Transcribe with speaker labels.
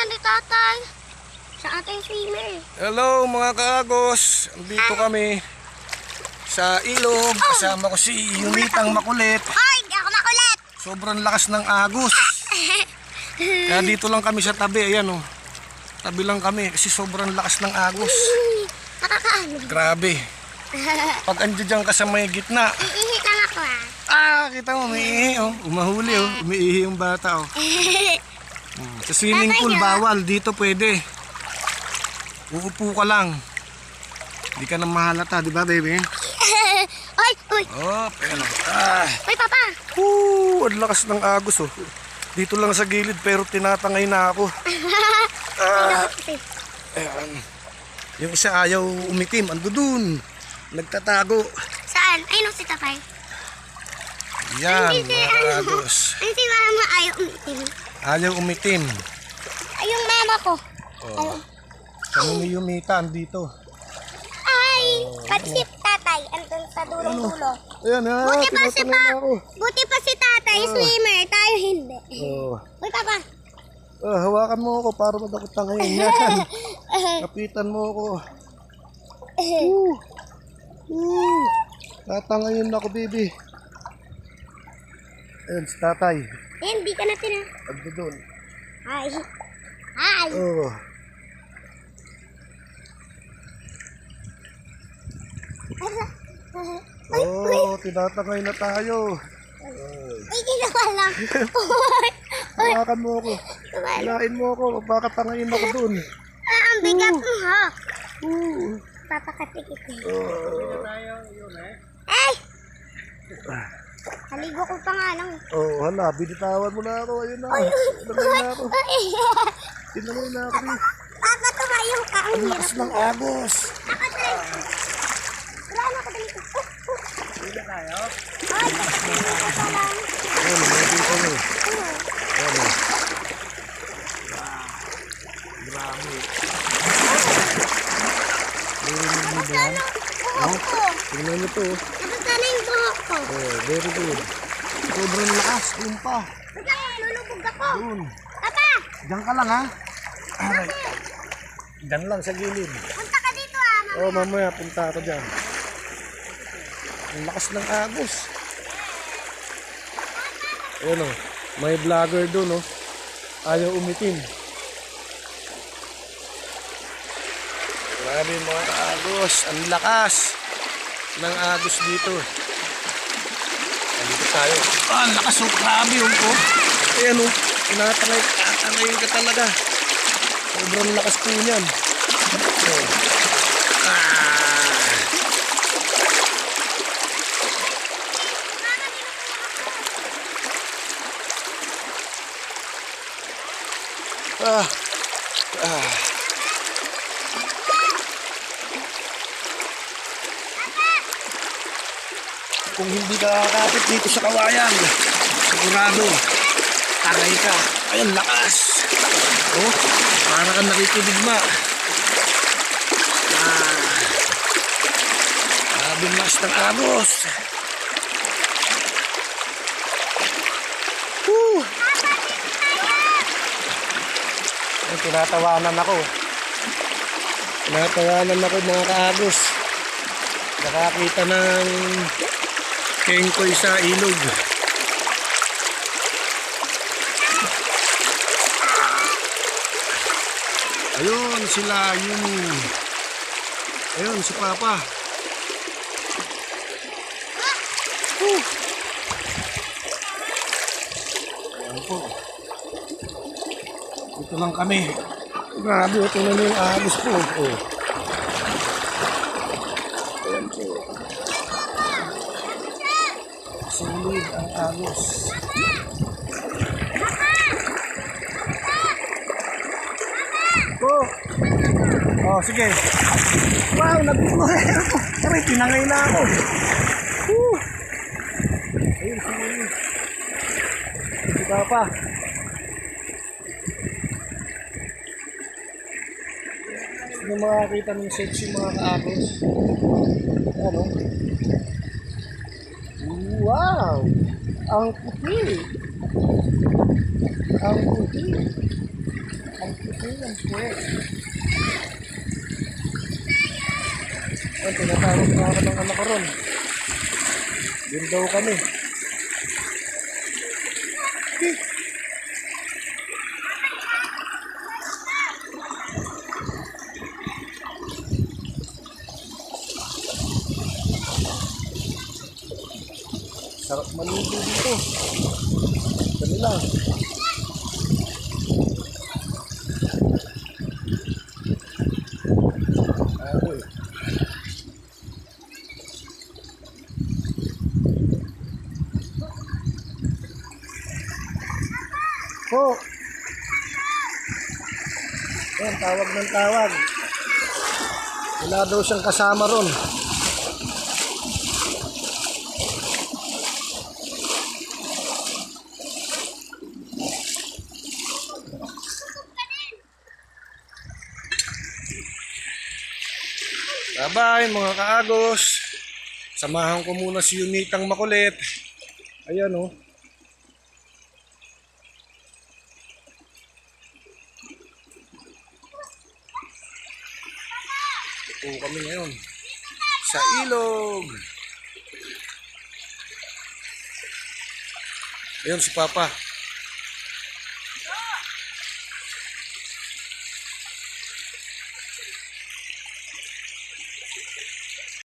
Speaker 1: na ni tatay. Sa ating swimmer.
Speaker 2: Hello mga kaagos, andito kami sa ilog. Kasama ko si Yumitang Makulit.
Speaker 1: Hoy, di ako makulit.
Speaker 2: Sobrang lakas ng agos. Kaya dito lang kami sa tabi, ayan oh. Tabi lang kami kasi sobrang lakas ng agos.
Speaker 1: Nakakaano.
Speaker 2: Grabe. Pag andyan dyan ka sa may gitna,
Speaker 1: Iihi lang ako ah.
Speaker 2: ah, kita mo, umiihi oh. Umahuli oh, umiihi yung bata oh. Sa swimming pool, bawal. Dito pwede. Uupo ka lang. Hindi ka na mahalata, di ba baby?
Speaker 1: Hoy, hoy.
Speaker 2: Oh, pero. Ah.
Speaker 1: Hoy, papa.
Speaker 2: Woo, ang lakas ng agos oh. Dito lang sa gilid pero tinatangay na ako. Ah, ayan. Yung isa ayaw umitim, ando dun. Nagtatago.
Speaker 1: Saan? Ay, no, si tatay.
Speaker 2: Yan,
Speaker 1: Ay, si, ano.
Speaker 2: agos.
Speaker 1: Ay, si mama ayaw umitim.
Speaker 2: Ayaw umitim.
Speaker 1: Ay, yung mama ko.
Speaker 2: Oh. Kami ni Yumita andito.
Speaker 1: Ay, pati si tatay. Andun sa dulong-dulo.
Speaker 2: Ayan ha,
Speaker 1: Buti pa si pa.
Speaker 2: na ako.
Speaker 1: Buti pa si tatay, swimmer. Tayo hindi.
Speaker 2: Oh.
Speaker 1: Uy, papa.
Speaker 2: Ah, hawakan mo ako para madakot tangayin yan. Kapitan mo ako. Woo. Woo. Tatangayin ako, baby. Ayan, si tatay.
Speaker 1: Hindi ka natin ah.
Speaker 2: Ando doon.
Speaker 1: Ay. Ay.
Speaker 2: Oh. Oh, tinatangay na tayo.
Speaker 1: Ay, ginawa lang.
Speaker 2: Hawakan mo ako. Hilain mo ako. Baka tangayin ako doon.
Speaker 1: Ah, ang bigat mo ha.
Speaker 2: Woo.
Speaker 1: Papakatikit ko.
Speaker 2: Oh.
Speaker 1: Ay! Haligo ko pa nga lang.
Speaker 2: Oh, hala, binitawan mo na ako. Ayun na. Tinangay na ako.
Speaker 1: Ay!
Speaker 2: Tinangay na ako.
Speaker 1: Papa, tumayo ka. Ang
Speaker 2: lakas ng agos.
Speaker 1: Nakatry. Wala na ako dito. Hindi na tayo? Ay, nakatry ko pa lang.
Speaker 2: Ayun, may dito mo. Ayun. oh. Grabe.
Speaker 1: Ano? Ko.
Speaker 2: Tingnan mo to.
Speaker 1: Nabasa na yung buhok ko.
Speaker 2: Oh, very good. Sobrang lakas. Doon pa.
Speaker 1: Basta, lulubog ako.
Speaker 2: Doon.
Speaker 1: Papa,
Speaker 2: Diyan ka lang ha. Aray. Diyan lang sa gilid.
Speaker 1: punta ka dito ah. mama.
Speaker 2: Oh, mamaya punta ako dyan. Ang lakas ng agos. Ayan o. May vlogger doon o. Ayaw umitim. Grabe mga agos. Ang lakas ng agos dito. Tayo. Ah, lakas o. Grabe o. Oh. Ayan o. Tinatangay, tatangay ka talaga. Sobrang lakas po niyan. Oh. Ah. Ah. Ah. Kung hindi ka kakapit dito sa kawayan, sigurado, tangay ka. Ay, ang lakas. Oh, para kang nakikidigma. Ah. Lakas ng agos. Woo! Ay, tinatawanan ako. Tinatawanan ako mga kaagos. Nakakita ng kengkoy sa ilog. Ayun sila, yun. Ayun si Papa. Woo! Ayan po. Ito lang kami. Grabe, ito na yung agos po. Oh. Ayan po. Solid ang agos. Po. Oh, sige. Wow, nagbuhay ako. Aray, tinangay na ako. Woo. Ayun, sige. Si Papa. Sino makakita ng sexy mga kaagos? Ano? Wow! Ang puti! Ang puti! Ang Ayan, puwet. Ay, tinatawag na ako ng anak ko ron. Yun daw kami. Eh. Sarap maligo dito. Dali lang. Ay. Po. Ayan, tawag ng tawag. Wala daw siyang kasama ron. Bye-bye mga kaagos. Samahan ko muna si Unitang makulit. Ayan oh. Ito kami ngayon. Sa ilog. Ayun si Papa.